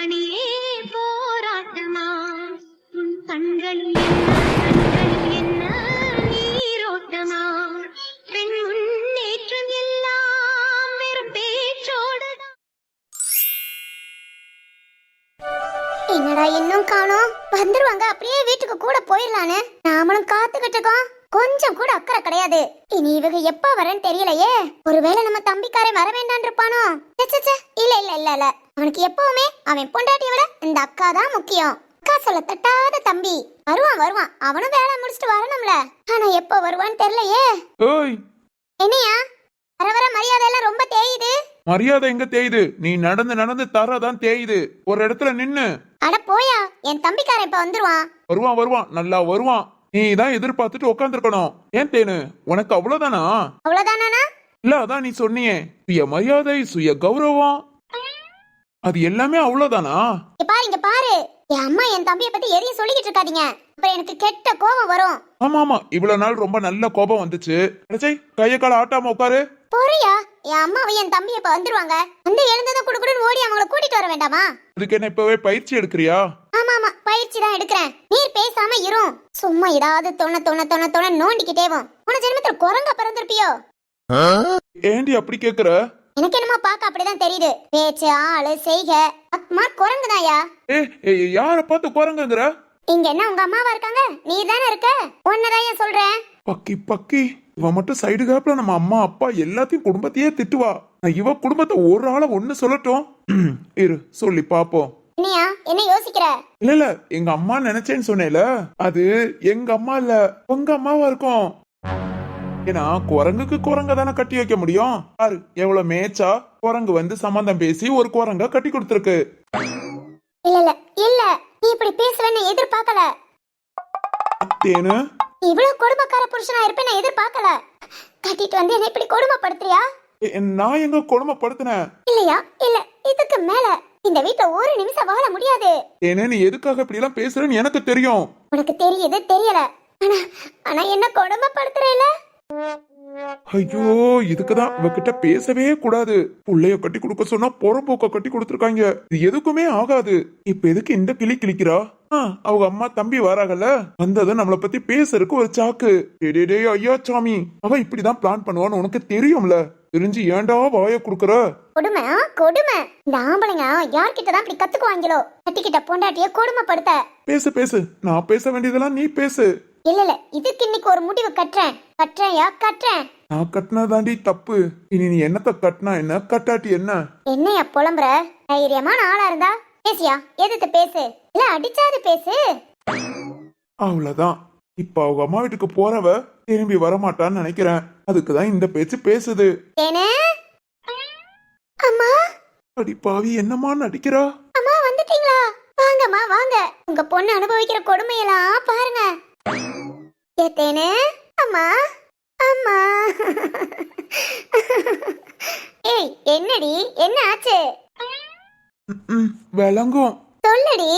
மணியே போராட்டமா? உன் கண்கள் என்ன கண்கள் என்ன நீரோட்டமா? பெண் முன்னேற்றம் எல்லாம் வெறும் பேச்சோடுதான். என்னடா இன்னும் காணோம்? வந்துருவாங்க அப்படியே வீட்டுக்கு கூட போயிடலான்னு. நாமளும் காத்துக்கிட்டு இருக்கோம் கொஞ்சம் கூட அக்கறை கிடையாது. இனி இவங்க எப்ப வரேன்னு தெரியலையே. ஒருவேளை நம்ம தம்பிக்காரன் வர வேண்டான் இருப்பானோ? ச்சே, ச்சே, இல்ல இல்ல இல்ல இல்ல. அவனுக்கு எப்பவுமே அவன் பொண்டாட்டியை விட இந்த அக்கா தான் முக்கியம். அக்கா சொல்ல தட்டாத தம்பி. வருவான் வருவான். அவனும் வேலை முடிச்சுட்டு வரணும்ல. ஆனா எப்ப வருவான்னு தெரியலையே. ஏய். என்னையா? வர வர மரியாதை எல்லாம் ரொம்ப தேயுது. மரியாதை எங்க தேயுது? நீ நடந்து நடந்து தரதான் தேயுது. ஒரு இடத்துல நின்னு. அட போயா. என் தம்பிக்காரன் இப்ப வந்துருவான். வருவான் வருவான். நல்லா வருவான். நீ தான் எதிர்பார்த்துட்டு உட்காந்துருக்கணும் ஏன் தேனு? உனக்கு அவ்வளவுதானா? அவ்வளவுதானா இல்ல அதான் நீ சொன்னியே. சுய மரியாதை சுய கௌரவம் அது எல்லாமே அவ்வளவுதானா? பாரு இங்க பாரு. என் அம்மா என் தம்பிய பத்தி எதையும் சொல்லிக்கிட்டு இருக்காதீங்க. அப்புறம் எனக்கு கெட்ட கோபம் வரும். ஆமா ஆமா இவ்வளவு நாள் ரொம்ப நல்ல கோபம் வந்துச்சு. அடச்சை கைய கால ஆட்டாம உட்காரு. போறியா? என் அம்மாவை என் தம்பி இப்ப வந்துருவாங்க. வந்து எழுந்ததும் குடுக்குடுன்னு ஓடி அவங்கள கூட்டிட்டு வர வேண்டாமா? அதுக்கு என்ன இப்பவே பயிற்சி எடுக்கிறியா? ஆமா ஆமா பயிற்சி தான் எடுக்கிறேன். நீர் பேசாம இரும் சும்மா ஏதாவது தொண தொண தொண தொண நோண்டிக்கிட்டேவும் உன ஜென்மத்துல குரங்க பிறந்திருப்பியோ? ஏண்டி அப்படி கேக்குற? எனக்கு என்னமோ பார்க்க அப்படிதான் தெரியுது. பேச்சு ஆளு செய்க. அம்மா குரங்குதாயா ஏ யார பார்த்து குரங்குங்கிற? இங்க என்ன உங்க அம்மாவா இருக்காங்க? நீ தானே இருக்க? உன்னதான் சொல்றேன். பக்கி பக்கி. இவ மட்டும் சைடு கேப்ல நம்ம அம்மா அப்பா எல்லாத்தையும் குடும்பத்தையே திட்டுவா. இவ குடும்பத்தை ஒரு ஆள ஒண்ணு சொல்லட்டும். இரு சொல்லி பாப்போம். என்னையா? என்ன யோசிக்கிற? இல்ல இல்ல எங்க அம்மா நினைச்சேன்னு சொன்னேல. அது எங்க அம்மா இல்ல உங்க அம்மாவா இருக்கும். ஏன்னா குரங்குக்கு குரங்க தானே கட்டி வைக்க முடியும். பாரு எவ்வளவு மேய்ச்சா குரங்கு வந்து சம்மந்தம் பேசி ஒரு குரங்க கட்டி கொடுத்துருக்கு. இல்ல இல்ல இல்ல நீ இப்படி பேசுவேன்னு எதிர்பார்க்கல. தேனு இவ்வளவு கொடுமைக்கார புருஷனா இருப்பேன் நான் எதிர்பார்க்கல. கட்டிட்டு வந்து என்ன இப்படி கொடுமைப்படுத்துறியா? நான் எங்க கொடுமைப்படுத்தினேன்? இல்லையா? இல்ல இதுக்கு மேல. இந்த வீட்ல ஒரு நிமிஷம் வாழ முடியாது. தேனு நீ எதுக்காக இப்படி எல்லாம் பேசுறேன்னு எனக்கு தெரியும். உனக்கு தெரியுது தெரியல. ஆனா ஆனா என்ன கொடுமைப்படுத்துறேல? ஐயோ இதுக்குதான் இவகிட்ட பேசவே கூடாது. புள்ளைய கட்டி கொடுக்க சொன்னா புறம்போக்க கட்டி கொடுத்துருக்காங்க. இது எதுக்குமே ஆகாது. இப்ப எதுக்கு இந்த கிளி கிளிக்கிறா? அவங்க அம்மா தம்பி வராங்கல்ல வந்ததும் நம்மள பத்தி பேசுறதுக்கு ஒரு சாக்கு. டேய், ஐயா சாமி. அவ இப்படிதான் பிளான் பண்ணுவான்னு உனக்கு தெரியும்ல. தெரிஞ்சு ஏன்டா வாய குடுக்கற? கொடுமை கொடுமை. இந்த ஆம்பளைங்க யார்கிட்ட தான் இப்படி கத்துக்குவாங்களோ? கட்டிக்கிட்ட பொண்டாட்டிய கொடுமைப்படுத்த. பேசு பேசு. நான் பேச வேண்டியதெல்லாம் நீ பேசு. இல்ல இல்ல இதுக்கு இன்னைக்கு ஒரு முடிவு கட்டுறேன். கட்டுறேன்யா கட்டுறேன். நான் கட்டினதாண்டி தப்பு. இனி நீ என்னத்த கட்டினா என்ன? கட்டாட்டி என்ன? என்னையா புலம்புற? தைரியமான ஆளா இருந்தா பேசியா? எதிர்த்து பேசு? இல்ல அடிச்சாது பேசு. அவ்வளவுதான். இப்ப அவங்க அம்மா வீட்டுக்கு போறவ திரும்பி வரமாட்டான்னு நினைக்கிறேன். அதுக்குதான் இந்த பேச்சு பேசுது. ஏனே? அம்மா? அடி பாவி என்னம்மா நடிக்கிறா? அம்மா வந்துட்டீங்களா? வாங்கம்மா வாங்க. உங்க பொண்ணு அனுபவிக்கிற கொடுமையெல்லாம் பாருங்க. ஏத்தேனே அம்மா அம்மா. ஏய் என்னடி? என்ன ஆச்சு? விளங்கும். சொல்லடி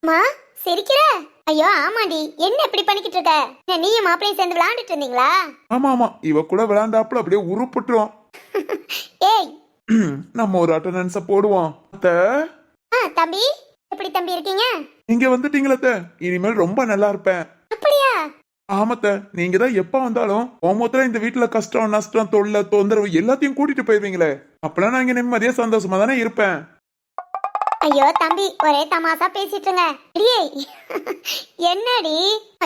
அம்மா சிரிக்கிற? ஐயோ ஆமாடி என்ன இப்படி பண்ணிக்கிட்டு இருக்க? நீயும் மாப்பிளையும் சேர்ந்து விளையாண்டுட்டு இருந்தீங்களா? ஆமா ஆமா. இவ கூட விளையாண்டாப்புல அப்படியே உருப்புட்டுரும். ஏய். நம்ம ஒரு அட்டண்டன்ஸ போடுவோம். அத்தை. ஆ தம்பி. எப்படி தம்பி இருக்கீங்க? நீங்க வந்துட்டீங்களா இனிமேல் ரொம்ப நல்லா இருப்பேன். ஆமத்த நீங்க தான் எப்ப வந்தாலும் ஓமத்துல இந்த வீட்டுல கஷ்டம் நஷ்டம் தொல்லை தொந்தரவு எல்லாத்தையும் கூட்டிட்டு போயிருவீங்களே. அப்பெல்லாம் நான் இங்க நிம்மதியா சந்தோஷமா தானே இருப்பேன். ஐயோ தம்பி ஒரே தமாசா பேசிட்டுங்க அடியே என்னடி?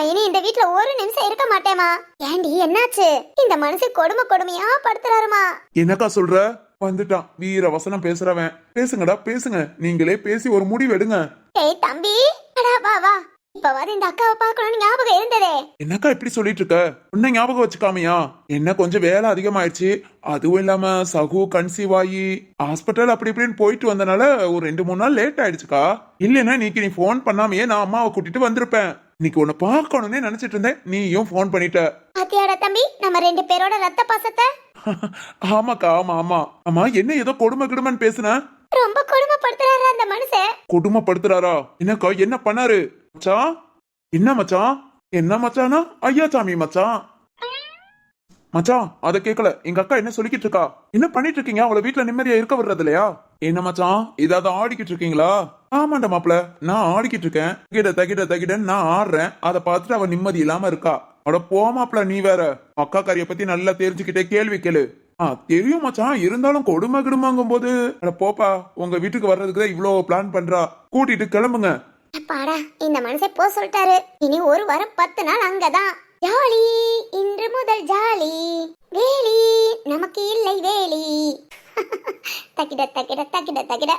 இனி இந்த வீட்ல ஒரு நிமிஷம் இருக்க மாட்டேமா ஏண்டி என்னாச்சு? இந்த மனசு கொடுமை கொடுமையா படுத்துறாருமா? என்னக்கா சொல்ற? வந்துட்டான். வீர வசனம் பேசுறவன். பேசுங்கடா பேசுங்க. நீங்களே பேசி ஒரு முடிவு எடுங்க. ஏய் தம்பி அடா வா வா. இப்பவாது இந்த அக்காவை பார்க்கணும்னு ஞாபகம் இருந்ததே. என்னக்கா இப்படி சொல்லிட்டு இருக்க உன்னை ஞாபகம் வச்சுக்காமையா? என்ன கொஞ்சம் வேலை அதிகமாயிடுச்சு அதுவும் இல்லாம சகு கன்சீவ் ஆகி ஹாஸ்பிட்டல் அப்படி இப்படின்னு போயிட்டு வந்தனால ஒரு ரெண்டு மூணு நாள் லேட் ஆயிடுச்சுக்கா. இல்லைன்னா இன்னைக்கு நீ ஃபோன் பண்ணாமையே நான் அம்மாவை கூட்டிட்டு வந்திருப்பேன். இன்னைக்கு உன்னை பார்க்கணும்னே நினைச்சிட்டு இருந்தேன். நீயும் ஃபோன் பண்ணிட்ட. பாத்தியாடா தம்பி நம்ம ரெண்டு பேரோட ரத்த பாசத்தை? ஆமாக்கா ஆமா ஆமா. ஆமா என்ன ஏதோ கொடுமை கிடுமன்னு பேசுன? ரொம்ப கொடுமைப்படுத்துறாரு அந்த மனுஷன்? கொடுமைப்படுத்துறாரா? என்னக்கா என்ன பண்ணாரு? மச்சான்? என்ன மச்சான்? என்ன மச்சானா ஐயா சாமி மச்சான். மச்சான் அத கேக்கல. எங்க அக்கா என்ன சொல்லிக்கிட்டு இருக்கா? என்ன பண்ணிட்டு இருக்கீங்க? அவளை வீட்டுல நிம்மதியா இருக்க விடுறது இல்லையா? என்ன மச்சான்? ஏதாவது ஆடிக்கிட்டு இருக்கீங்களா? ஆமாண்டா மாப்பிள நான் ஆடிக்கிட்டு இருக்கேன். தகிட தகிட தகிடன்னு நான் ஆடுறேன். அதை பார்த்துட்டு அவ நிம்மதி இல்லாம இருக்கா. அட போ மாப்பிள நீ வேற. அக்கா காரிய பத்தி நல்லா தெரிஞ்சுக்கிட்டே கேள்வி கேளு. ஆ தெரியும் மச்சான். இருந்தாலும் கொடுமை கிடுமாங்கும் போது அட போப்பா உங்க வீட்டுக்கு வர்றதுக்கு தான் இவ்வளோ பிளான் பண்றா. கூட்டிட்டு கிளம்புங்க. அப்பாடா இந்த மனுஷன் போ சொல்லிட்டாரு. இனி ஒரு வாரம் பத்து நாள் அங்கதான். ஜாலி இன்று முதல் ஜாலி. வேலி நமக்கு இல்லை வேலி. தக்கிட தக்கிட தக்கிட தக்கிட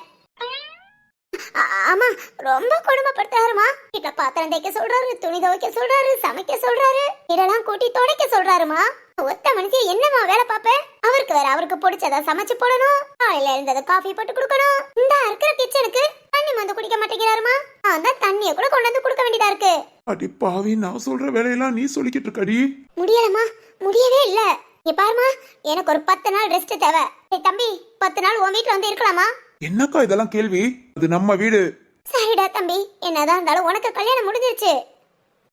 ஆமா ரொம்ப கொடுமைப்படுத்துறாருமா. வீட்டுல பாத்திரம் தைக்க சொல்றாரு துணி துவைக்க சொல்றாரு சமைக்க சொல்றாரு இதெல்லாம் கூட்டி துடைக்க சொல்றாருமா. ஒத்த மனுஷன் என்னமா வேலை பாப்ப அவருக்கு வேற அவருக்கு பிடிச்சத சமைச்சு போடணும். காலையில எழுந்தத காஃபி போட்டு கொடுக்கணும். இந்த இருக்கிற கிச்சனுக்கு தண்ணி வந்து குடிக்க மாட்டேங்கிறாருமா. நான் தான் தண்ணிய கூட கொண்டு வந்து கொடுக்க வேண்டியதா இருக்கு. அடி பாவி நான் சொல்ற வேலையெல்லாம் நீ சொல்லிக்கிட்டு இருக்கடி. முடியலமா முடியவே இல்ல. இங்க பாருமா எனக்கு ஒரு பத்து நாள் ரெஸ்ட் தேவை. ஏய் தம்பி பத்து நாள் உன் வீட்டுல வந்து இருக்கலாமா? என்னக்கா இதெல்லாம் கேள்வி? அது நம்ம வீடு. சரிடா தம்பி என்னதான் இருந்தாலும் உனக்கு கல்யாணம் முடிஞ்சிருச்சு.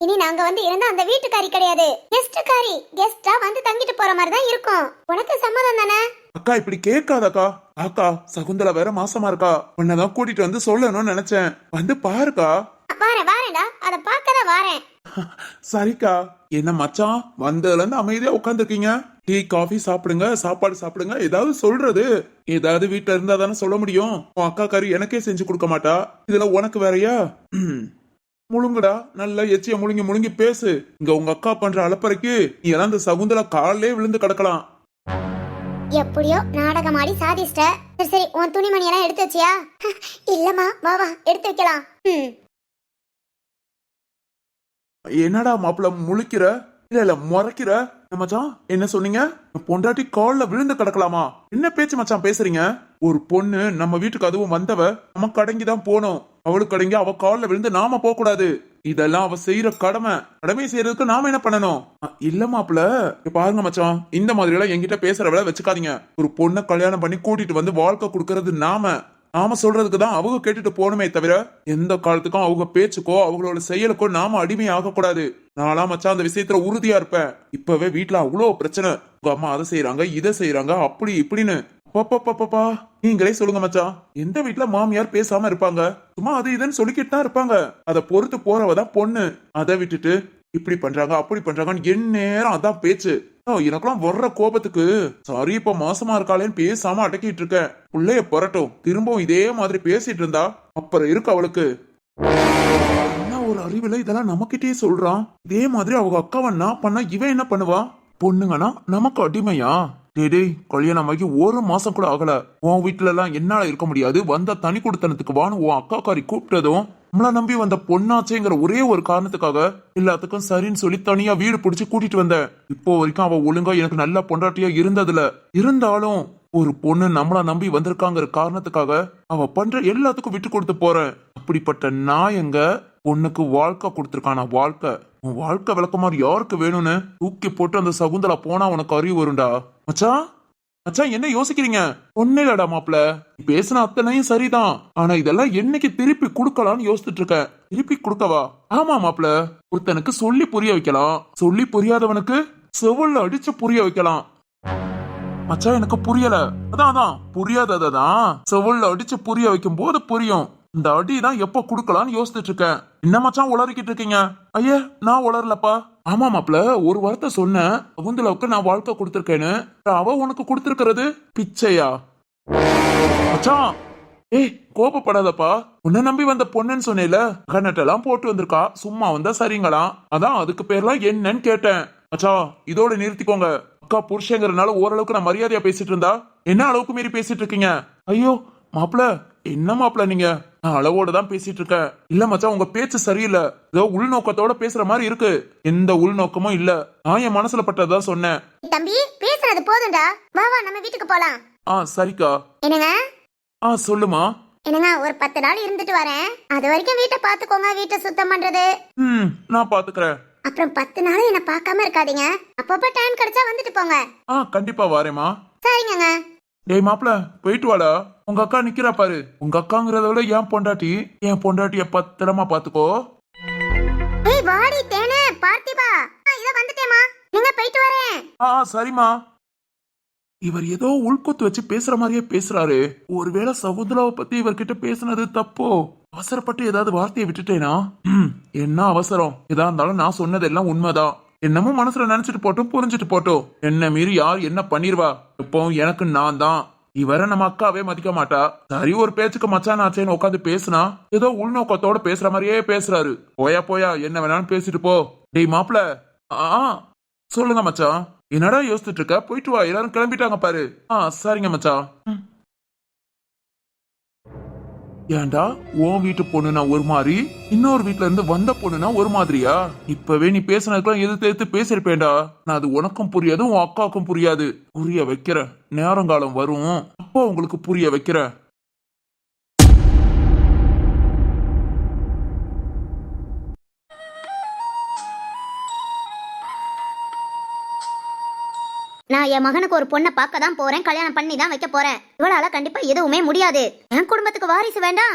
இனி நாங்க வந்து இருந்தா அந்த வீட்டுக்காரி கிடையாது. கெஸ்ட் காரி கெஸ்டா வந்து தங்கிட்டு போற மாதிரி தான் இருக்கும். உனக்கு சம்மதம் தானே? அக்கா இப்படி கேட்காதக்கா. அக்கா சகுந்தலா வேற மாசமா இருக்கா. உன்னதான் கூட்டிட்டு வந்து சொல்லணும்னு நினைச்சேன். வந்து பாருக்கா. வாரேன் வாரேன்டா. அத பார்க்க தான் வாரேன். சரிக்கா. என்ன மச்சான் வந்ததுல இருந்து அமைதியா உட்காந்துருக்கீங்க டீ காஃபி சாப்பிடுங்க சாப்பாடு சாப்பிடுங்க. ஏதாவது சொல்றது. ஏதாவது வீட்டுல இருந்தா தானே சொல்ல முடியும். உன் அக்கா கறி எனக்கே செஞ்சு கொடுக்க மாட்டா. இதுல உனக்கு வேறயா. முழுங்குடா. நல்லா எச்சிய முழுங்கி முழுங்கி பேசு. இங்க உங்க அக்கா பண்ற அலப்பறைக்கு நீ எல்லாம் இந்த சகுந்தலா காலிலே விழுந்து கிடக்கலாம். எப்படியோ நாடகம் ஆடி சாதிச்சிட்ட. சரி சரி உன் துணிமணி எல்லாம் எடுத்து வச்சியா? இல்லம்மா வா வா எடுத்து வைக்கலாம். ம். என்னடா மாப்பிள்ள முழிக்கிற? இல்ல இல்ல முறைக்கிற? மச்சான் என்ன சொன்னீங்க? பொண்டாட்டி கால்ல விழுந்து கிடக்கலாமா? என்ன பேச்சு மச்சான் பேசுறீங்க? ஒரு பொண்ணு நம்ம வீட்டுக்கு அதுவும் வந்தவ நம்ம கடங்கி தான் போனோம். அவளுக்கு அடங்கி அவ காலில் விழுந்து நாம போக கூடாது இதெல்லாம் அவ செய்யற கடமை. கடமை செய்யறதுக்கு நாம என்ன பண்ணணும்? இல்ல மாப்பிள பாருங்க மச்சான். இந்த மாதிரி எல்லாம் என்கிட்ட பேசுற வேலை வச்சுக்காதீங்க. ஒரு பொண்ணை கல்யாணம் பண்ணி கூட்டிட்டு வந்து வாழ்க்கை கொடுக்கறது நாம. நாம சொல்றதுக்கு தான் அவங்க கேட்டுட்டு போகணுமே தவிர எந்த காலத்துக்கும் அவங்க பேச்சுக்கோ அவங்களோட செயலுக்கோ நாம அடிமை ஆகக்கூடாது. நானா மச்சான் அந்த விஷயத்துல உறுதியா இருப்பேன். இப்பவே வீட்டுல அவ்வளோ பிரச்சனை. உங்க அம்மா அதை செய்யறாங்க இதை செய்யறாங்க அப்படி இப்படின்னு. பாப்பா நீங்களே சொல்லுங்க மச்சான். எந்த வீட்ல மாமியார் பேசாம இருப்பாங்க? சும்மா அது இதுன்னு சொல்லிக்கிட்டு தான் இருப்பாங்க. அதை பொறுத்து போறவ தான் பொண்ணு. அதை விட்டுட்டு இப்படி பண்றாங்க அப்படி பண்றாங்கன்னு என் நேரம் அதான் பேச்சு. ஆ, எனக்கெல்லாம் வர்ற கோபத்துக்கு சாரி இப்ப மாசமா இருக்காளேன்னு பேசாம அடக்கிட்டு இருக்கேன் பிள்ளைய புரட்டும். திரும்பவும் இதே மாதிரி பேசிட்டு இருந்தா அப்புறம் இருக்கு அவளுக்கு. என்ன ஒரு அறிவுல இதெல்லாம் நமக்கிட்டே சொல்றான்? இதே மாதிரி அவங்க அக்காவை நான் பண்ணா இவன் என்ன பண்ணுவான் பொண்ணுங்கன்னா நமக்கு அடிமையா? டேய் கல்யாணம் ஆகி ஒரு மாசம் கூட ஆகல. உன் வீட்டுல எல்லாம் என்னால இருக்க முடியாது. வந்த தனி கொடுத்தனத்துக்கு வான்னு உன் அக்கா காரி கூப்பிட்டதும் நம்மள நம்பி வந்த பொண்ணாச்சேங்கிற ஒரே ஒரு காரணத்துக்காக எல்லாத்துக்கும் சரின்னு சொல்லி தனியா வீடு பிடிச்சு கூட்டிட்டு வந்தேன். இப்போ வரைக்கும் அவ ஒழுங்கா எனக்கு நல்ல பொண்டாட்டியா இருந்ததுல. இருந்தாலும் ஒரு பொண்ணு நம்மள நம்பி வந்திருக்காங்கிற காரணத்துக்காக அவ பண்ற எல்லாத்துக்கும் விட்டு கொடுத்து போறேன். அப்படிப்பட்ட நான் பொண்ணுக்கு வாழ்க்கை கொடுத்துருக்கானா? வாழ்க்கை. உன் வாழ்க்கை விளக்கமாறு யாருக்கு வேணும்னு தூக்கி போட்டு அந்த சகுந்தலா போனா உனக்கு அறிவு வரும்டா. மச்சான் மச்சான் என்ன யோசிக்கிறீங்க? ஒண்ணு இல்லடா மாப்ள பேசின அத்தனையும் சரிதான். ஆனா இதெல்லாம் என்னைக்கு திருப்பி கொடுக்கலாம்னு யோசிச்சுட்டு இருக்கேன். திருப்பி கொடுக்கவா? ஆமா மாப்ள ஒருத்தனுக்கு சொல்லி புரிய வைக்கலாம். சொல்லி புரியாதவனுக்கு செவல்ல அடிச்சு புரிய வைக்கலாம். மச்சான் எனக்கு புரியல. அதான் அதான். புரியாததான் செவல்ல அடிச்சு புரிய வைக்கும் போது புரியும். இந்த அடி தான் எப்ப குடுக்கலாம்னு யோசிச்சுட்டு இருக்கேன். என்ன மச்சான் உளறிக்கிட்டு இருக்கீங்க? ஐயா நான் உளரலப்பா ஆமா மாப்ள ஒரு வார்த்தை சொன்னேன். அவந்தளவுக்கு நான் வாழ்க்கை கொடுத்துருக்கேன்னு. அவ உனக்கு கொடுத்துருக்கிறது பிச்சையா? மச்சான் ஏய் கோபப்படாதப்பா. உன்னை நம்பி வந்த பொண்ணுன்னு சொன்னேல கண்ணட்டெல்லாம் போட்டு வந்திருக்கா. சும்மா வந்தா சரிங்களா? அதான் அதுக்கு பேர்லாம் என்னன்னு கேட்டேன். மச்சா இதோட நிறுத்திக்கோங்க. அக்கா புருஷங்கிறனால ஓரளவுக்கு நான் மரியாதையா பேசிட்டு இருந்தா? என்ன அளவுக்கு மீறி பேசிட்டு இருக்கீங்க? ஐயோ மாப்பிள என்ன மாப்பிள நீங்க? நான் அளவோட தான் பேசிட்டு இருக்கேன் இல்ல மச்சான் உங்க பேச்சு சரியில்லை. ஏதோ உள்நோக்கத்தோட பேசுற மாதிரி இருக்கு. எந்த உள்நோக்கமும் இல்ல. நான் என் மனசுல பட்டதான் சொன்னேன். தம்பி பேசுறது போதும்டா. வா வா நம்ம வீட்டுக்கு போலாம். ஆ சரிக்கா. என்னங்க? ஆ சொல்லுமா. என்னங்க ஒரு பத்து நாள் இருந்துட்டு வரேன். அது வரைக்கும் வீட்டை பாத்துக்கோங்க வீட்டை சுத்தம் பண்றது. ம் நான் பாத்துக்கிறேன் அப்புறம் பத்து நாள் என்ன பார்க்காம இருக்காதீங்க. அப்பப்ப டைம் கிடைச்சா வந்துட்டு போங்க. ஆ கண்டிப்பா வாரேம்மா. சரிங்கங்க. டேய் மாப்ள போயிட்டு வாடா. உங்க அக்கா நிக்கிறா பாரு. உங்க அக்காங்கிறத விட என் பொண்டாட்டி என் பொண்டாட்டிய பத்திரமா பாத்துக்கோ. ஏய் வாடி தேனே பார்த்திபா. இதோ வந்துட்டேமா நீங்க போயிட்டு வரேன். ஆ சரிம்மா. இவர் ஏதோ உள்கொத்து வச்சு பேசுற மாதிரியே பேசுறாரு. ஒருவேளை சகுந்தலாவை பத்தி இவர்கிட்ட பேசுனது தப்போ? அவசரப்பட்டு ஏதாவது வார்த்தையை விட்டுட்டேனா? என்ன அவசரம்? எதா இருந்தாலும் நான் சொன்னதெல்லாம் உண்மைதான். என்னமோ மனசுல நினைச்சிட்டு போட்டும் புரிஞ்சிட்டு போட்டோம். என்ன மீறி யார் என்ன பண்ணிருவா? இப்போ எனக்கு நான் தான். இவரை நம்ம அக்காவே மதிக்க மாட்டா. சரி ஒரு பேச்சுக்கு மச்சான் ஆச்சேன்னு உட்காந்து பேசுனா ஏதோ உள்நோக்கத்தோட பேசுற மாதிரியே பேசுறாரு. போயா போயா என்ன வேணாலும் பேசிட்டு போ. டேய் மாப்ள ஆ சொல்லுங்க மச்சான். என்னடா யோசிச்சுட்டு இருக்க? போயிட்டு வா எல்லாரும் கிளம்பிட்டாங்க பாரு. ஆ சரிங்க மச்சான். ஏண்டா ஏன்டா உன் வீட்டு பொண்ணுனா ஒரு மாதிரி இன்னொரு வீட்ல இருந்து வந்த பொண்ணுனா ஒரு மாதிரியா? இப்பவே நீ பேசுனதுக்கெல்லாம் எதிர்த்து எடுத்து பேசிருப்பேன்டா நான் அது உனக்கும் புரியாது உன் அக்காவுக்கும் புரியாது. புரிய வைக்கிறேன். நேரங்காலம் வரும். அப்போ உங்களுக்கு புரிய வைக்கிறேன். நான் என் மகனுக்கு ஒரு பொண்ணை பார்க்க தான் போறேன் கல்யாணம் பண்ணி தான் வைக்க போறேன். இவளால கண்டிப்பா எதுவுமே முடியாது. என் குடும்பத்துக்கு வாரிசு வேண்டாம்.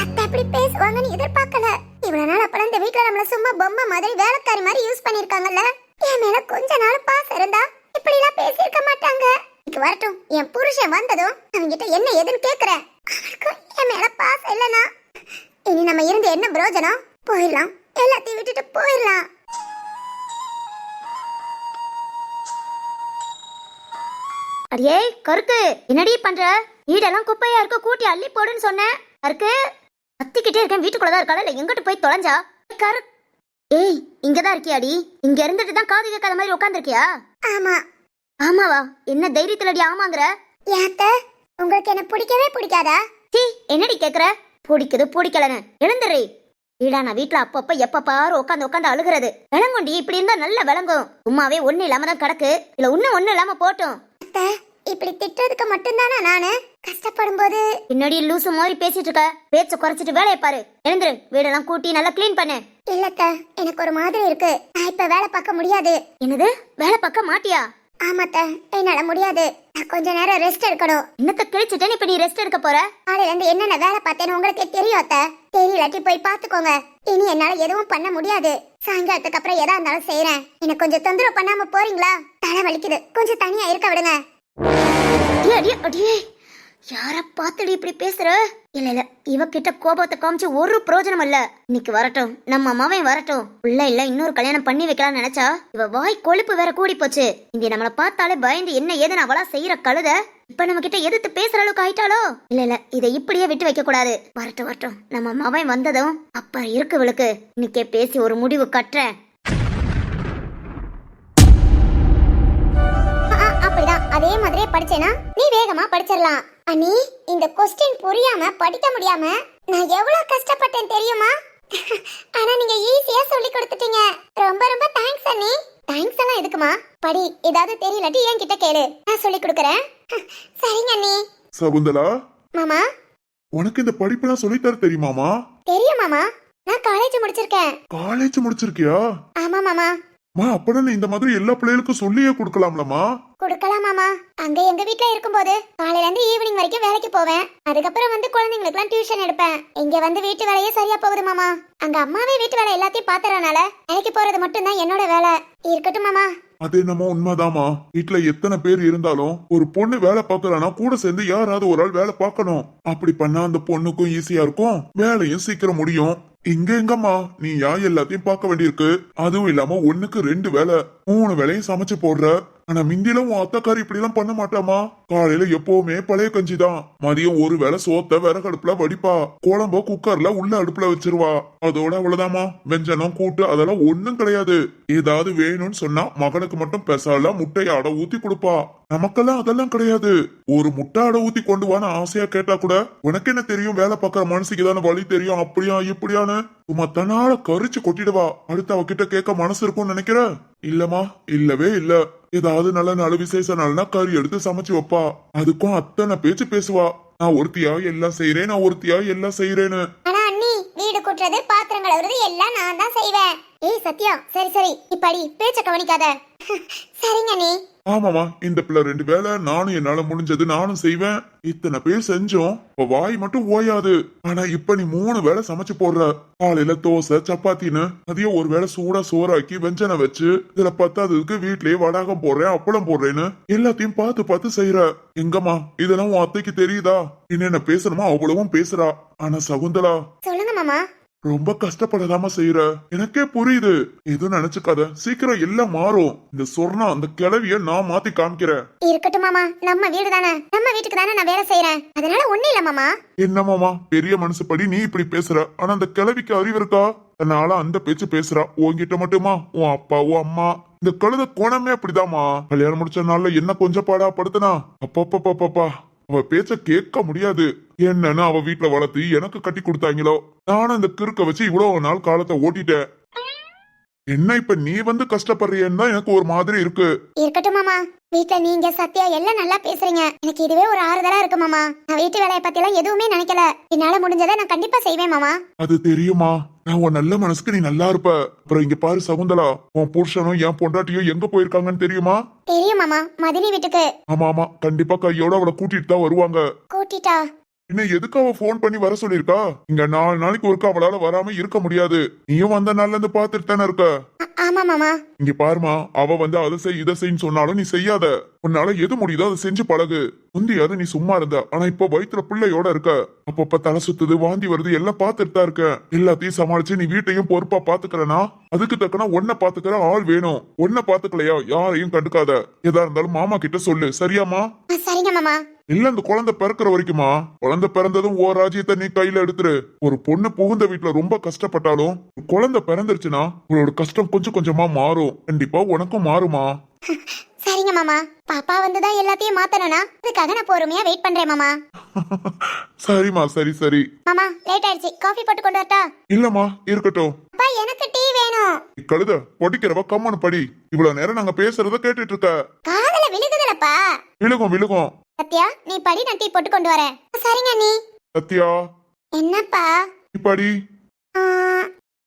அத்தை அப்படி பேசுவாங்கன்னு எதிர்பார்க்கல. இவ்வளவு நாள் அப்புறம் இந்த வீட்டுல நம்மள சும்மா பொம்மை மாதிரி வேலைக்காரி மாதிரி யூஸ் பண்ணிருக்காங்கல்ல என் மேல கொஞ்ச நாள் பாசம் இருந்தா இப்படி எல்லாம் பேசியிருக்க மாட்டாங்க. இன்னைக்கு வரட்டும் என் புருஷன் வந்ததும் அவன்கிட்ட என்ன ஏதுன்னு கேக்குறேன். அவனுக்கும் என் மேல பாசம் இல்லனா இனி நம்ம இருந்து என்ன பிரயோஜனம்? போயிடலாம். எல்லாத்தையும் விட்டுட்டு போயிடலாம். அடியே கருக்கு என்னடி பண்ற? வீடெல்லாம் குப்பையா இருக்க கூட்டி அள்ளி போடுன்னு சொன்னேன். கருக்கு கத்திக்கிட்டே இருக்கேன் வீட்டுக்குள்ள தான் இருக்காளா? இல்ல எங்கிட்டு போய் தொலைஞ்சா? கரு. ஏய் இங்கதான் இருக்கியாடி? இங்க இருந்துட்டு தான் காது கேட்காத மாதிரி உட்காந்துருக்கியா ஆமா. ஆமாவா? என்ன தைரியத்துலடி ஆமாங்கற? ஏத்த உங்களுக்கு என்ன பிடிக்கவே பிடிக்காதா? சீ என்னடி கேக்குற? பிடிக்குது பிடிக்கலன்னு. எழுந்துரு. வீடா நான் வீட்டுல அப்பப்ப எப்ப பாரு உட்காந்து உட்காந்து அழுகிறது. விளங்குண்டி இப்படி இருந்தா நல்ல விளங்கும். சும்மாவே ஒண்ணு இல்லாம தான் கிடக்கு. இல்ல ஒண்ணு ஒண்ணு இல்லாம போட்டும். இப்படி திட்டுறதுக்கு மட்டும்தானா நானு? கஷ்டப்படும் போது பின்னாடி லூசு மாதிரி பேசிட்டு இருக்க. பேச்ச குறைச்சிட்டு வேலையை பாரு. எழுந்துரு. வீடெல்லாம் கூட்டி நல்லா க்ளீன் பண்ணு. இல்லத்த எனக்கு ஒரு மாதிரி இருக்கு. நான் இப்ப வேலை பார்க்க முடியாது. என்னது? வேலை பார்க்க மாட்டியா? ஆமாத்த என்னால முடியாது. நான் கொஞ்ச நேரம் ரெஸ்ட் எடுக்கணும். என்னத்த கிழிச்சிட்டேன் இப்ப நீ ரெஸ்ட் எடுக்க போற? காலையில இருந்து என்னென்ன வேலை பார்த்தேன்னு உங்களுக்கு தெரியும் அத்த. தெரியலாட்டி போய் பாத்துக்கோங்க இனி என்னால எதுவும் பண்ண முடியாது. சாயங்காலத்துக்கு அப்புறம் எதா இருந்தாலும் செய்யறேன் எனக்கு கொஞ்சம் தொந்தரவு பண்ணாம போறீங்களா? தலை வலிக்குது. கொஞ்சம் தனியா இருக்க விடுங்க. அடியே, அடியே, யார பார்த்துடி இப்படி பேசுற? இல்ல இல்ல. இவகிட்ட கோபத்தை காமிச்சு ஒரு பிரயோஜனம் இல்ல. இன்னைக்கு வரட்டும். நம்ம அம்மாவையும் வரட்டும். உள்ள இல்ல இன்னொரு கல்யாணம் பண்ணி வைக்கலாம்னு நினைச்சா இவ வாய் கொழுப்பு வேற கூடி போச்சு. இந்த நம்மள பார்த்தாலே பயந்து என்ன ஏதுன்னு அவளா செய்யற கழுத. இப்ப நம்ம கிட்ட எதிர்த்து பேசுற அளவுக்கு ஆயிட்டாலோ இல்ல இல்ல. இதை இப்படியே விட்டு வைக்க கூடாது. வரட்டும் வரட்டும். நம்ம அம்மாவையும் வந்ததும் அப்ப இருக்கு இவளுக்கு. இன்னைக்கே பேசி ஒரு முடிவு கட்டுறேன். படிச்சேனா? நீ வேகமா படிச்சிடலாம் அண்ணி இந்த கொஸ்டின் புரியாம படிக்க முடியாம நான் எவ்வளவு கஷ்டப்பட்டேன் தெரியுமா? ஆனா நீங்க ஈஸியா சொல்லி கொடுத்துட்டீங்க. ரொம்ப ரொம்ப தேங்க்ஸ் அண்ணி. தேங்க்ஸ் எல்லாம் எதுக்குமா? படி ஏதாவது தெரியலட்டி என்கிட்ட கேளு. நான் சொல்லி கொடுக்கறேன். சரிங்க அண்ணி. சகுந்தலா? மாமா? உனக்கு இந்த படிப்பெல்லாம் சொல்லித்தர தெரியுமாமா? தெரியும் மாமா. நான் காலேஜ் முடிச்சிருக்கேன். காலேஜ் முடிச்சிருக்கியா? ஆமா மாமா. மா அப்பனா இந்த மாதிரி எல்லா பிள்ளைகளுக்கும் சொல்லியே கொடுக்கலாம்லமா கொடுக்கலாம் மாமா. அங்க எங்க வீட்ல இருக்கும்போது காலையில இருந்து ஈவினிங் வரைக்கும் வேலைக்கு போவேன். அதுக்கப்புறம் வந்து குழந்தைங்களுக்குலாம் டியூஷன் எடுப்பேன். இங்க வந்து வீட்டு வேலையே சரியா போகுது மாமா. அங்க அம்மாவே வீட்டு வேலை எல்லாத்தையும் பாத்துறனால வேலைக்கு போறது மட்டும் தான் என்னோட வேலை. இருக்கட்டும் மாமா. அது என்னமோ உண்மைதாமா வீட்டுல எத்தனை பேர் இருந்தாலும் ஒரு பொண்ணு வேலை பார்க்கறானா கூட சேர்ந்து யாராவது ஒரு ஆள் வேலை பார்க்கணும். அப்படி பண்ணா அந்த பொண்ணுக்கும் ஈஸியா இருக்கும். வேலையும் சீக்கிரம் முடியும். இங்க எங்கம்மா? நீ யா எல்லாத்தையும் பார்க்க வேண்டியிருக்கு? அதுவும் இல்லாம ஒண்ணுக்கு ரெண்டு வேலை மூணு வேலையும் சமைச்சு போடுற. ஆனா மிந்தில உன் அத்தக்காரி இப்படி எல்லாம் பண்ண மாட்டாமா காலையில எப்பவுமே பழைய கஞ்சி தான் மதியம் ஒரு வேளை சோத்த விறகடுப்புல வடிப்பா. குழம்ப குக்கர்ல உள்ள அடுப்புல வச்சிருவா. அதோட அவ்வளவுதாமா வெஞ்சனம் கூட்டு அதெல்லாம் ஒண்ணும் கிடையாது. ஏதாவது வேணும்னு சொன்னா மகனுக்கு மட்டும் பெசால முட்டையை அட ஊத்தி கொடுப்பா. நமக்கெல்லாம் அதெல்லாம் கிடையாது. ஒரு முட்டை அடை ஊத்தி கொண்டு வான்னு ஆசையா கேட்டா கூட உனக்கு என்ன தெரியும்? வேலை பார்க்கற மனசுக்கு தானே வழி தெரியும்? அப்படியா இப்படியான்னு? சும்மா தன்னால கரிச்சு கொட்டிடுவா. அடுத்து அவகிட்ட கேட்க மனசு இருக்கும்னு நினைக்கிற? இல்லம்மா இல்லவே இல்ல. ஏதாவது நல்ல நல்ல விசேஷ நாள்னா கறி எடுத்து சமைச்சு வைப்பா. அதுக்கும் அத்தனை பேச்சு பேசுவா. நான் ஒருத்தியா? எல்லாம் செய்யறேன் நான் ஒருத்தியா? எல்லாம் செய்யறேன்னு ஆனா அண்ணி வீடு கூட்டுறது பாத்திரம் கழுவுறது எல்லாம் நான் தான் செய்வேன். ஏய் சத்யா சரி சரி நீ படி பேச்ச கவனிக்காத. சரிங்க நீ. ஆமாமா இந்த பிள்ளை ரெண்டு வேலை நானும் என்னால முடிஞ்சது நானும் செய்வேன். இத்தனை பேர் செஞ்சோம் இப்ப வாய் மட்டும் ஓயாது. ஆனா இப்ப நீ மூணு வேளை சமைச்சு போடுற. காலையில தோசை சப்பாத்தின்னு அதையும் ஒரு வேளை சூடா சோறாக்கி வெஞ்சனை வச்சு இதுல பத்தாததுக்கு வீட்லயே வடாகம் போடுறேன் அப்பளம் போடுறேன்னு எல்லாத்தையும் பார்த்து பார்த்து செய்யற எங்கம்மா இதெல்லாம் உன் அத்தைக்கு தெரியுதா? என்னென்ன பேசணுமோ அவ்வளவும் பேசுறா. ஆனா சகுந்தலா. சொல்லுங்க மாமா. ரொம்ப கஷ்டப்படலாம செய்யற எனக்கே புரியுது. எதுவும் நினைச்சுக்காத. சீக்கிரம் எல்லாம் மாறும். இந்த சொர்ணா அந்த கிளவிய நான் மாத்தி காமிக்கிறேன். இருக்கட்டும் மாமா. நம்ம வீடு தானே. நம்ம வீட்டுக்கு தானே நான் வேலை செய்யறேன் அதனால ஒண்ணு இல்ல மாமா. என்னமாமா பெரிய மனசுப்படி நீ இப்படி பேசுற. ஆனா அந்த கிளவிக்கு அறிவு இருக்கா? அதனால அந்த பேச்சு பேசுறா. உன்கிட்ட மட்டுமா? உன் அப்பா உன் அம்மா? இந்த கழுத குணமே அப்படிதாம்மா. கல்யாணம் முடிச்ச நாள்ல என்ன கொஞ்சம் பாடா படுத்துனா? அப்பப்பப்பப்பா அவ பேச்ச கேட்க முடியாது. என்னன்னு அவ வீட்டுல வளர்த்து எனக்கு கட்டி கொடுத்தாங்களோ? நானும் அந்த கிறுக்க வச்சு இவ்வளவு நாள் காலத்தை ஓட்டிட்டேன். என்ன இப்ப நீ வந்து கஷ்டப்படுறியன்னு தான் எனக்கு ஒரு மாதிரி இருக்கு. இருக்கட்டும் மாமா. வீட்ல நீங்க சத்யா எல்லாம் நல்லா பேசுறீங்க. எனக்கு இதுவே ஒரு ஆறுதலா இருக்கு மாமா. நான் வீட்டு வேலையை பத்தி எல்லாம் எதுவுமே நினைக்கல. என்னால முடிஞ்சதை நான் கண்டிப்பா செய்வேன் மாமா. அது தெரியுமா? நான் உன் நல்ல மனசுக்கு நீ நல்லா இருப்ப. அப்புறம் இங்க பாரு சகுந்தலா. உன் புருஷனும் என் பொண்டாட்டியும் எங்க போயிருக்காங்கன்னு தெரியுமா? தெரியும் மாமா. மதினி வீட்டுக்கு. ஆமா ஆமா. கண்டிப்பா கையோட அவளை கூட்டிட்டு தான் வருவாங்க. கூட்டிட்டா? இன்னும் எதுக்கு அவ ஃபோன் பண்ணி வர சொல்லிருக்கா இங்க நாலு நாளைக்கு ஒருக்கா அவளால வராம இருக்க முடியாது. நீயும் வந்த நாள்ல இருந்து பாத்துட்டு தானே இருக்க? ஆமா மாமா. இங்க பாருமா அவ வந்து அதை செய் இதை செய்ன்னு சொன்னாலும் நீ செய்யாத. உன்னால எது முடியுதோ அதை செஞ்சு பழகு. முந்தியாவது நீ சும்மா இருந்த. ஆனா இப்ப வயிற்றுல பிள்ளையோட இருக்க. அப்பப்ப தலை சுத்துது வாந்தி வருது எல்லாம் பார்த்துட்டு தான் இருக்க. எல்லாத்தையும் சமாளிச்சு நீ வீட்டையும் பொறுப்பா பாத்துக்கிறனா அதுக்கு தக்கன ஒன்ன பாத்துக்கிற ஆள் வேணும். ஒன்ன பாத்துக்கலையா யாரையும் கண்டுக்காத. எதா இருந்தாலும் மாமா கிட்ட சொல்லு. சரியாமா சரிங்க மாமா. இல்ல இந்த குழந்தை பிறக்கிற வரைக்குமா? குழந்தை பிறந்ததும் ஓ ராஜ்யத்தை நீ கையில எடுத்துரு. ஒரு பொண்ணு புகுந்த வீட்டுல ரொம்ப கஷ்டப்பட்டாலும் குழந்தை பிறந்துருச்சுன்னா உங்களோட கஷ்டம் கொஞ்சம் கொஞ்சமா மாறும். கண்டிப்பா உனக்கும் மாறுமா? சரிங்க மாமா. பாப்பா வந்துதான் எல்லாத்தையும் மாத்தணும்னா அதுக்காக நான் பொறுமையா வெயிட் பண்றேன் மாமா. சரிம்மா சரி சரி. மாமா லேட் ஆயிடுச்சு. காஃபி போட்டு கொண்டு வரட்டா? இல்லம்மா இருக்கட்டும். அப்பா எனக்கு டீ வேணும். கழுத பொடிக்கிறவ கம்மனு படி. இவ்வளவு நேரம் நாங்க பேசுறத கேட்டுட்டு இருக்க. காதல விழுகுதுலப்பா. விழுகும் விழுகும். சத்யா நீ படி நான் டீ போட்டு கொண்டு வரேன். சரிங்க நீ. சத்யா. என்னப்பா? நீ படி. ஆ,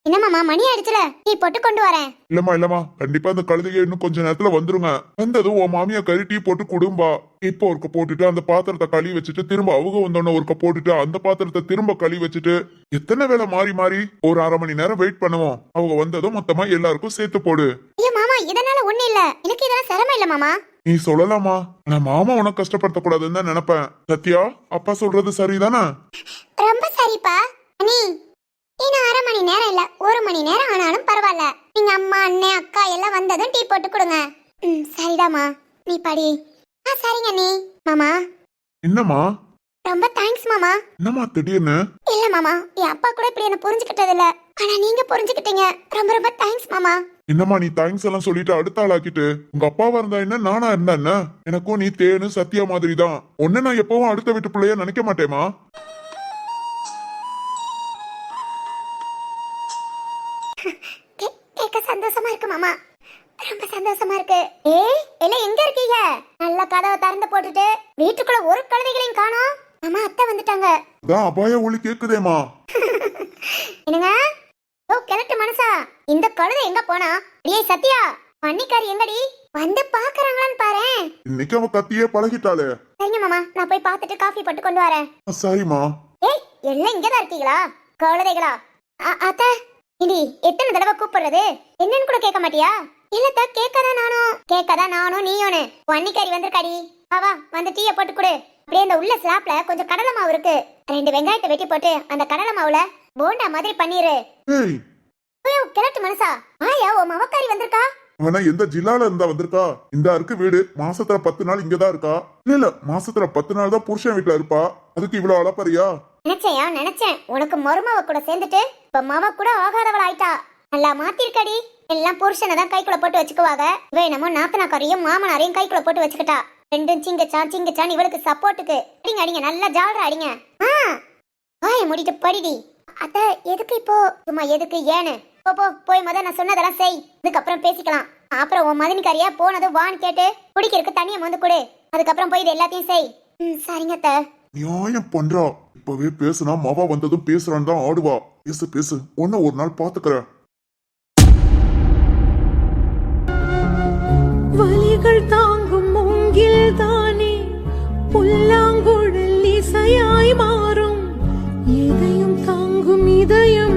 என்ன மாமா மணி ஆயிடுச்சுல. டீ போட்டு கொண்டு வரேன். இல்லம்மா இல்லம்மா. கண்டிப்பா அந்த கழுதைய இன்னும் கொஞ்ச நேரத்துல வந்துருங்க. வந்ததும் உன் மாமியா கறி டீ போட்டு குடும்பா. இப்போ ஒருக்க போட்டுட்டு அந்த பாத்திரத்தை கழுவி வச்சுட்டு திரும்ப அவங்க வந்தோடனே ஒருக்க போட்டுட்டு அந்த பாத்திரத்தை திரும்ப கழுவி வச்சுட்டு எத்தனை வேளை மாறி மாறி ஒரு அரை மணி நேரம் வெயிட் பண்ணுவோம். அவங்க வந்ததும் மொத்தமா எல்லாருக்கும் சேர்த்து போடு. ஐயோ மாமா இதனால ஒண்ணு இல்ல. எனக்கு இதெல்லாம் சிரமம் இல்ல மாமா. நீ சொல்லலாமா? ஆனா மாமா உனக்கு கஷ்டப்படுத்த கூடாதுன்னு தான் நினைப்பேன். சத்யா அப்பா சொல்றது சரிதானே? ரொம்ப சரிப்பா. அண்ணி இன்னும் அரை மணி நேரம் இல்ல. ஒரு மணி நேரம் ஆனாலும் பரவாயில்ல. நீங்க அம்மா அண்ணன் அக்கா எல்லாம் வந்ததும் டீ போட்டு கொடுங்க. ம் சரிடாமா நீ படி. ஆ சரிங்க நீ மாமா. என்னம்மா? ரொம்ப தேங்க்ஸ் மாமா. என்னம்மா திடீர்னு? இல்ல மாமா. என் அப்பா கூட இப்படி என்ன புரிஞ்சுக்கிட்டது இல்ல ஆனா நீங்க புரிஞ்சுக்கிட்டீங்க. ரொம்ப ரொம்ப தேங்க்ஸ் மாமா. என்னம்மா நீ தேங்க்ஸ் எல்லாம் சொல்லிட்டு அடுத்த ஆளாக்கிட்டு? உங்க அப்பாவா இருந்தா என்ன நானா இருந்தா என்ன? எனக்கும் நீ தேனு சத்யா மாதிரி தான் ஒன்னு நான் எப்பவும் அடுத்த வீட்டு பிள்ளைய நினைக்க மாட்டேமா சந்தோஷமா இருக்கு மாமா. ரொம்ப சந்தோஷமா இருக்கு. ஏய் எல்லாம் எங்க இருக்கீங்க? நல்ல கதவை திறந்து போட்டுட்டு வீட்டுக்குள்ள ஒரு கழுதைகளையும் காணோம். அம்மா அத்தை வந்துட்டாங்க. அதான் அபாய ஒளி கேக்குதேமா என்னங்க? கிழட்டு மனசா? இந்த கழுதை எங்க போனா? ஏய் சத்யா பன்னிக்காரி எங்கடி? வந்து பாக்குறாங்களான்னு பாரேன் இன்னைக்கு அவ கத்தியே பழகிட்டாளே. சரிங்க மாமா நான் போய் பார்த்துட்டு காஃபி போட்டு கொண்டு வரேன். சரிம்மா. ஏய் எல்லாம் இங்கதான் இருக்கீங்களா? கழுதைகளா அத்தை இடி எத்தனை தடவை கூப்பிடுறது? என்னன்னு கூட கேட்க மாட்டியா? இல்லத்த கேட்கதான் நானும். கேட்கதான் நானும் நீயோனு வன்னிக்காரி வந்திருக்காடி. வா வா வந்து டீயை போட்டு கொடு. அப்படியே இந்த உள்ள ஸ்லாப்ல கொஞ்சம் கடலை மாவு இருக்கு. ரெண்டு வெங்காயத்தை வெட்டி போட்டு அந்த கடலை மாவுல போண்டா மாதிரி பண்ணிரு. ஐயோ கிழட்டு மனசா? ஆயா ஓ மவக்காரி வந்திருக்கா? அவனா எந்த ஜில்லால இருந்தா வந்திருக்கா? இந்த இருக்கு வீடு மாசத்துல பத்து நாள் இங்கதான் இருக்கா? இல்ல இல்ல மாசத்துல பத்து நாள் தான் புருஷன் வீட்டுல இருப்பா. அதுக்கு இவ்வளவு அளப்பறியா நினைச்சேயா நினைச்சேன். உனக்கு மருமவ கூட சேர்ந்துட்டு இப்ப மவ கூட ஆகாதவள் ஆயிட்டா. நல்லா மாத்திருக்கடி. எல்லாம் புருஷனை தான் கைக்குள்ள போட்டு வச்சுக்குவாங்க. இவ என்னமோ நாத்தனாக்காரையும் மாமனாரையும் கைக்குள்ள போட்டு வச்சுக்கிட்டா. ரெண்டும் சிங்கச்சான் சிங்கச்சான் இவளுக்கு சப்போர்ட்டுக்கு அடிங்க அடிங்க நல்லா ஜாலரா அடிங்க. ஆ வாய முடிட்டு படிடி. அத்த எதுக்கு இப்போ? சும்மா எதுக்கு ஏன்னு? போ போ போய் முத நான் சொன்னதெல்லாம் செய். இதுக்கப்புறம் பேசிக்கலாம். அப்புறம் உன் மதனிக்காரியா போனது வான்னு கேட்டு குடிக்கிறதுக்கு தண்ணியை வந்து கொடு. அதுக்கப்புறம் போய் இது எல்லாத்தையும் செய். ம் சரிங்க அத்தை. நியாயம் பண்றா. இப்பவே பேசுனா மவா வந்ததும் பேசுறான்னு தான் ஆடுவா. பேசு பேசு. ஒன்ன ஒரு நாள் பாத்துக்கற வலிகள் தாங்கும் மூங்கில் தானே. புல்லாங்குழல் இசையாய் மாறும். எதையும் தாங்கும் இதயம்